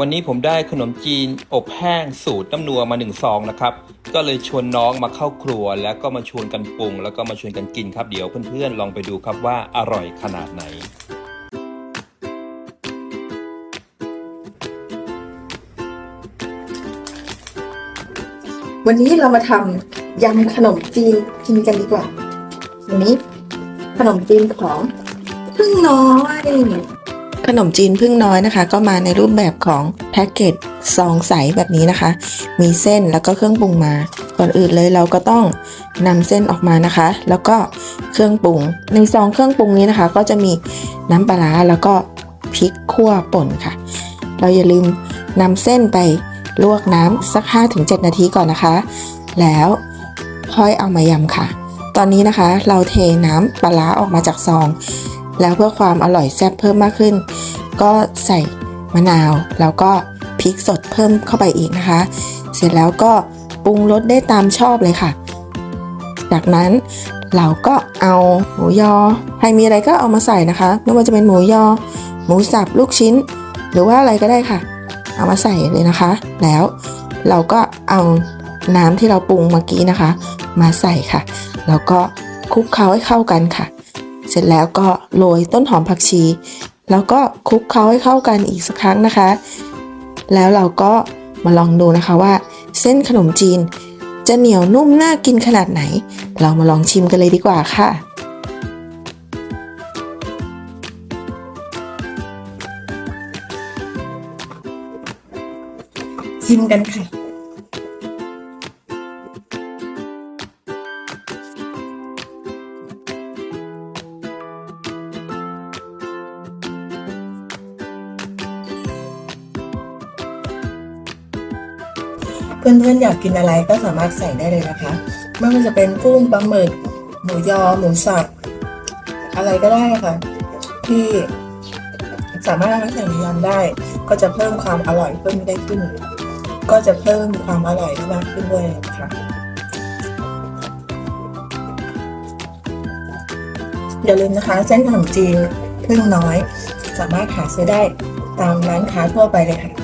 วันนี้ผมได้ขนมจีนอบแห้งสูตรน้ำนัวมาหนึ่งซองนะครับ ก็เลยชวนน้องมาเข้าครัว แล้วก็มาชวนกันปรุง แล้วก็มาชวนกันกินครับเดี๋ยวเพื่อนๆลองไปดูครับว่าอร่อยขนาดไหน วันนี้เรามาทำยำขนมจีนกินกันดีกว่า วันนี้ขนมจีนของพึ่งน้อย ขนมจีนพึ่งน้อยนะคะ ก็มาในรูปแบบของแพ็กเกจซองใสแบบนี้นะคะ มีเส้นแล้วก็เครื่องปรุงมา ก่อนอื่นเลยเราก็ต้องนำเส้นออกมานะคะ แล้วก็เครื่องปรุง ในซองเครื่องปรุงนี้นะคะ ก็จะมีน้ำปลาแล้วก็พริกขั่วป่นค่ะ เราอย่าลืมนำเส้นไปลวกน้ำสัก 5-7 นาทีก่อนนะคะ แล้วค่อยเอามายำค่ะ ตอนนี้นะคะเราเทน้ำปลาออกมาจากซอง แล้วเพื่อความอร่อยแซ่บเพิ่มมากขึ้น ก็ใส่มะนาว แล้วก็พริกสดเพิ่มเข้าไปอีกนะคะ เสร็จแล้วก็ปรุงรสได้ตามชอบเลยค่ะ จากนั้นเราก็เอาหมูยอ ใครมีอะไรก็เอามาใส่นะคะ ไม่ว่าจะเป็นหมูยอ หมูสับ ลูกชิ้น หรือว่าอะไรก็ได้ค่ะ เอามาใส่เลยนะคะ แล้วเราก็เอาน้ำที่เราปรุงเมื่อกี้นะคะ มาใส่ค่ะ แล้วก็คลุกเคล้าให้เข้ากันค่ะ เสร็จแล้วก็โรยต้นหอมผักชี แล้วก็คลุกเคล้าให้เข้ากันอีกสักครั้งนะคะ แล้วเราก็มาลองดูนะคะว่า เส้นขนมจีน จะเหนียวนุ่มน่ากินขนาดไหน เรามาลองชิมกันเลยดีกว่าค่ะชิมกันค่ะ เพื่อนๆอยากกินอะไรก็สามารถใส่ได้เลยนะคะ ไม่ว่าจะเป็นกุ้งปลาหมึก หมูยอ หมูสับ อะไรก็ได้ค่ะ ที่สามารถเอามาใส่ในยำได้ ก็จะเพิ่มความอร่อยเพิ่มได้ขึ้น ก็จะเพิ่มความอร่อยได้มากขึ้นด้วยค่ะ อย่าลืมนะคะเส้นขนมจีนพึ่งน้อย สามารถหาซื้อได้ตามร้านค้าทั่วไปเลยค่ะ